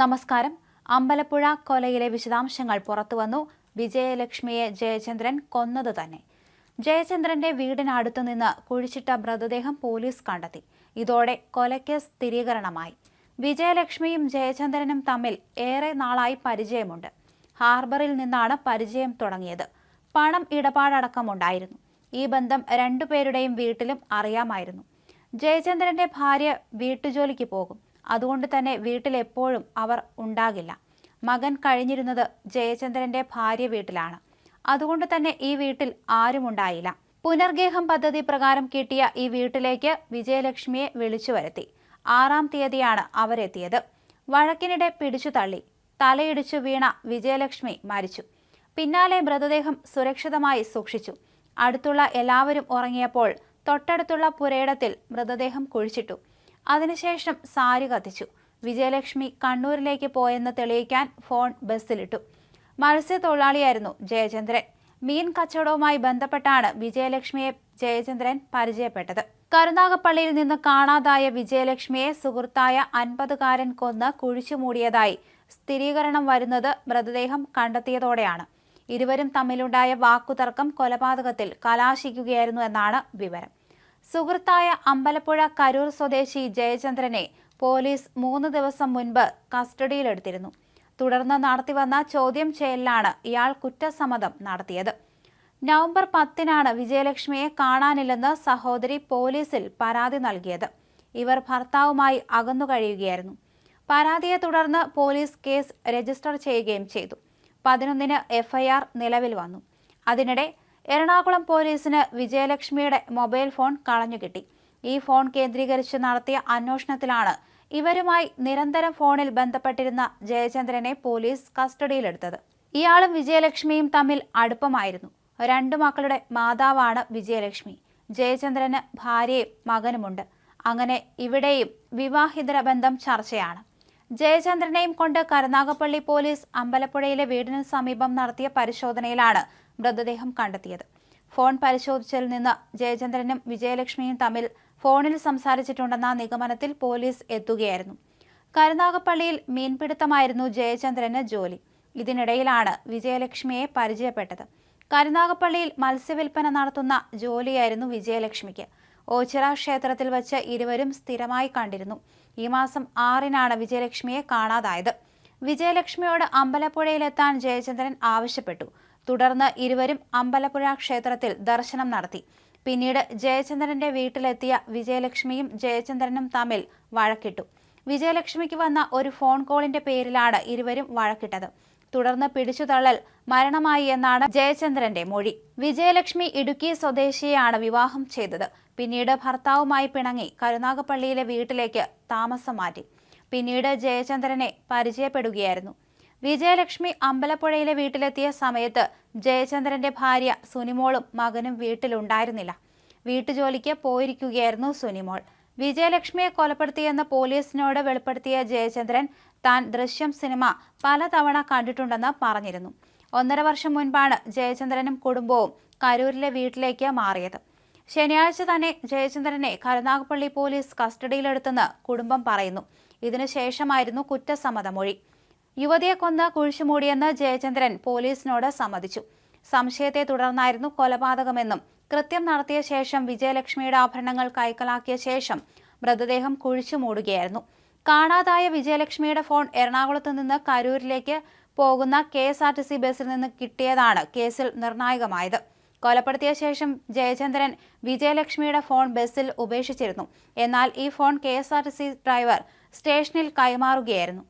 നമസ്കാരം. അമ്പലപ്പുഴ കൊലയിലെ വിശദാംശങ്ങൾ പുറത്തുവന്നു വിജയലക്ഷ്മിയെ ജയചന്ദ്രൻ കൊന്നത് തന്നെ. ജയചന്ദ്രന്റെ വീടിനടുത്തു നിന്ന് കുഴിച്ചിട്ട മൃതദേഹം പോലീസ് കണ്ടെത്തി. ഇതോടെ കൊലക്കേസ് സ്ഥിരീകരണമായി. വിജയലക്ഷ്മിയും ജയചന്ദ്രനും തമ്മിൽ ഏറെ നാളായി പരിചയമുണ്ട്. ഹാർബറിൽ നിന്നാണ് പരിചയം തുടങ്ങിയത്. പണം ഇടപാടടക്കമുണ്ടായിരുന്നു. ഈ ബന്ധം രണ്ടുപേരുടെയും വീട്ടിലും അറിയാമായിരുന്നു. ജയചന്ദ്രന്റെ ഭാര്യ വീട്ടുജോലിക്ക് പോകും. അതുകൊണ്ട് തന്നെ വീട്ടിലെപ്പോഴും അവർ ഉണ്ടാകില്ല. മകൻ കഴിഞ്ഞിരുന്നത് ജയചന്ദ്രന്റെ ഭാര്യ വീട്ടിലാണ്. അതുകൊണ്ട് തന്നെ ഈ വീട്ടിൽ ആരുമുണ്ടായില്ല പുനർഗേഹം പദ്ധതി പ്രകാരം കിട്ടിയ ഈ വീട്ടിലേക്ക് വിജയലക്ഷ്മിയെ വിളിച്ചു വരുത്തി. ആറാം തീയതിയാണ് അവരെത്തിയത്. വഴക്കിനിടെ പിടിച്ചു തള്ളി. തലയിടിച്ചു വീണ വിജയലക്ഷ്മി മരിച്ചു. പിന്നാലെ മൃതദേഹം സുരക്ഷിതമായി സൂക്ഷിച്ചു. അടുത്തുള്ള എല്ലാവരും ഉറങ്ങിയപ്പോൾ തൊട്ടടുത്തുള്ള പുരയിടത്തിൽ മൃതദേഹം കുഴിച്ചിട്ടു. അതിനുശേഷം സാരി കത്തിച്ചു. വിജയലക്ഷ്മി കണ്ണൂരിലേക്ക് പോയെന്ന് തെളിയിക്കാൻ ഫോൺ ബസ്സിലിട്ടു. മത്സ്യത്തൊഴിലാളിയായിരുന്നു ജയചന്ദ്രൻ. മീൻ കച്ചവടവുമായി ബന്ധപ്പെട്ടാണ് വിജയലക്ഷ്മിയെ ജയചന്ദ്രൻ പരിചയപ്പെട്ടത്. കരുനാഗപ്പള്ളിയിൽ നിന്ന് കാണാതായ വിജയലക്ഷ്മിയെ സുഹൃത്തായ അൻപതുകാരൻ കൊന്ന് കുഴിച്ചു മൂടിയതായി സ്ഥിരീകരണം വരുന്നത് മൃതദേഹം കണ്ടെത്തിയതോടെയാണ്. ഇരുവരും തമ്മിലുണ്ടായ വാക്കുതർക്കം കൊലപാതകത്തിൽ കലാശിക്കുകയായിരുന്നു എന്നാണ് വിവരം. സുഹൃത്തായ അമ്പലപ്പുഴ കരൂർ സ്വദേശി ജയചന്ദ്രനെ പോലീസ് മൂന്ന് ദിവസം മുൻപ് കസ്റ്റഡിയിലെടുത്തിരുന്നു. തുടർന്ന് നടത്തിവന്ന ചോദ്യം ചെയ്യലിലാണ് ഇയാൾ കുറ്റസമ്മതം നടത്തിയത്. നവംബർ പത്തിനാണ് വിജയലക്ഷ്മിയെ കാണാനില്ലെന്ന് സഹോദരി പോലീസിൽ പരാതി നൽകിയത്. ഇവർ ഭർത്താവുമായി അകന്നു കഴിയുകയായിരുന്നു. പരാതിയെ തുടർന്ന് പോലീസ് കേസ് രജിസ്റ്റർ ചെയ്യുകയും ചെയ്തു. പതിനൊന്നിന് എഫ്ഐആർ നിലവിൽ വന്നു. അതിനിടെ എറണാകുളം പോലീസിന് വിജയലക്ഷ്മിയുടെ മൊബൈൽ ഫോൺ കളഞ്ഞുകിട്ടി. ഈ ഫോൺ കേന്ദ്രീകരിച്ച് നടത്തിയ അന്വേഷണത്തിലാണ് ഇവരുമായി നിരന്തരം ഫോണിൽ ബന്ധപ്പെട്ടിരുന്ന ജയചന്ദ്രനെ പോലീസ് കസ്റ്റഡിയിലെടുത്തത്. ഇയാളും വിജയലക്ഷ്മിയും തമ്മിൽ അടുപ്പമായിരുന്നു. രണ്ടു മക്കളുടെ മാതാവാണ് വിജയലക്ഷ്മി. ജയചന്ദ്രന് ഭാര്യയും മകനുമുണ്ട്. അങ്ങനെ ഇവിടെയും വിവാഹിതര ബന്ധം ചർച്ചയാണ്. ജയചന്ദ്രനെയും കൊണ്ട് കരുനാഗപ്പള്ളി പോലീസ് അമ്പലപ്പുഴയിലെ വീടിന് സമീപം നടത്തിയ പരിശോധനയിലാണ് മൃതദേഹം കണ്ടെത്തിയത്. ഫോൺ പരിശോധിച്ചതിൽ നിന്ന് ജയചന്ദ്രനും വിജയലക്ഷ്മിയും തമ്മിൽ ഫോണിൽ സംസാരിച്ചിട്ടുണ്ടെന്ന നിഗമനത്തിൽ പോലീസ് എത്തുകയായിരുന്നു. കരുനാഗപ്പള്ളിയിൽ മീൻപിടുത്തമായിരുന്നു ജയചന്ദ്രന് ജോലി. ഇതിനിടയിലാണ് വിജയലക്ഷ്മിയെ പരിചയപ്പെട്ടത്. കരുനാഗപ്പള്ളിയിൽ മത്സ്യവില്പന നടത്തുന്ന ജോലിയായിരുന്നു വിജയലക്ഷ്മിക്ക്. ഓച്ചിറ ക്ഷേത്രത്തിൽ വച്ച് ഇരുവരും സ്ഥിരമായി കണ്ടിരുന്നു. ഈ മാസം ആറിനാണ് വിജയലക്ഷ്മിയെ കാണാതായത്. വിജയലക്ഷ്മിയോട് അമ്പലപ്പുഴയിലെത്താൻ ജയചന്ദ്രൻ ആവശ്യപ്പെട്ടു. തുടർന്ന് ഇരുവരും അമ്പലപ്പുഴ ക്ഷേത്രത്തിൽ ദർശനം നടത്തി. പിന്നീട് ജയചന്ദ്രന്റെ വീട്ടിലെത്തിയ വിജയലക്ഷ്മിയും ജയചന്ദ്രനും തമ്മിൽ വഴക്കിട്ടു. വിജയലക്ഷ്മിക്ക് വന്ന ഒരു ഫോൺ കോളിന്റെ പേരിലാണ് ഇരുവരും വഴക്കിട്ടത്. തുടർന്ന് പിടിച്ചുതള്ളൽ മരണമായി എന്നാണ് ജയചന്ദ്രന്റെ മൊഴി. വിജയലക്ഷ്മി ഇടുക്കി സ്വദേശിയെയാണ് വിവാഹം ചെയ്തത്. പിന്നീട് ഭർത്താവുമായി പിണങ്ങി കരുനാഗപ്പള്ളിയിലെ വീട്ടിലേക്ക് താമസം മാറ്റി. പിന്നീട് ജയചന്ദ്രനെ പരിചയപ്പെടുകയായിരുന്നു. വിജയലക്ഷ്മി അമ്പലപ്പുഴയിലെ വീട്ടിലെത്തിയ സമയത്ത് ജയചന്ദ്രന്റെ ഭാര്യ സുനിമോളും മകനും വീട്ടിലുണ്ടായിരുന്നില്ല. വീട്ടുജോലിക്ക് പോയിരിക്കുകയായിരുന്നു സുനിമോൾ. വിജയലക്ഷ്മിയെ കൊലപ്പെടുത്തിയെന്ന് പോലീസിനോട് വെളിപ്പെടുത്തിയ ജയചന്ദ്രൻ താൻ ദൃശ്യം സിനിമ പലതവണ കണ്ടിട്ടുണ്ടെന്ന് പറഞ്ഞിരുന്നു. ഒന്നര വർഷം മുൻപാണ് ജയചന്ദ്രനും കുടുംബവും കരൂരിലെ വീട്ടിലേക്ക് മാറിയത്. ശനിയാഴ്ച തന്നെ ജയചന്ദ്രനെ കരുനാഗപ്പള്ളി പോലീസ് കസ്റ്റഡിയിലെടുത്തെന്ന് കുടുംബം പറയുന്നു. ഇതിനുശേഷമായിരുന്നു കുറ്റസമ്മതമൊഴി. യുവതിയെ കൊന്ന് കുഴിച്ചുമൂടിയെന്ന് ജയചന്ദ്രൻ പോലീസിനോട് സമ്മതിച്ചു. സംശയത്തെ തുടർന്നായിരുന്നു കൊലപാതകമെന്നും കൃത്യം നടത്തിയ ശേഷം വിജയലക്ഷ്മിയുടെ ആഭരണങ്ങൾ കൈക്കലാക്കിയ ശേഷം മൃതദേഹം കുഴിച്ചു മൂടുകയായിരുന്നു കാണാതായ വിജയലക്ഷ്മിയുടെ ഫോൺ എറണാകുളത്ത് നിന്ന് കരൂരിലേക്ക് പോകുന്ന K S R T C ബസ്സിൽ നിന്ന് കിട്ടിയതാണ് കേസിൽ നിർണായകമായത്. കൊലപ്പെടുത്തിയ ശേഷം ജയചന്ദ്രൻ വിജയലക്ഷ്മിയുടെ ഫോൺ ബസ്സിൽ ഉപേക്ഷിച്ചിരുന്നു. എന്നാൽ ഈ ഫോൺ കെ ഡ്രൈവർ സ്റ്റേഷനിൽ കൈമാറുകയായിരുന്നു.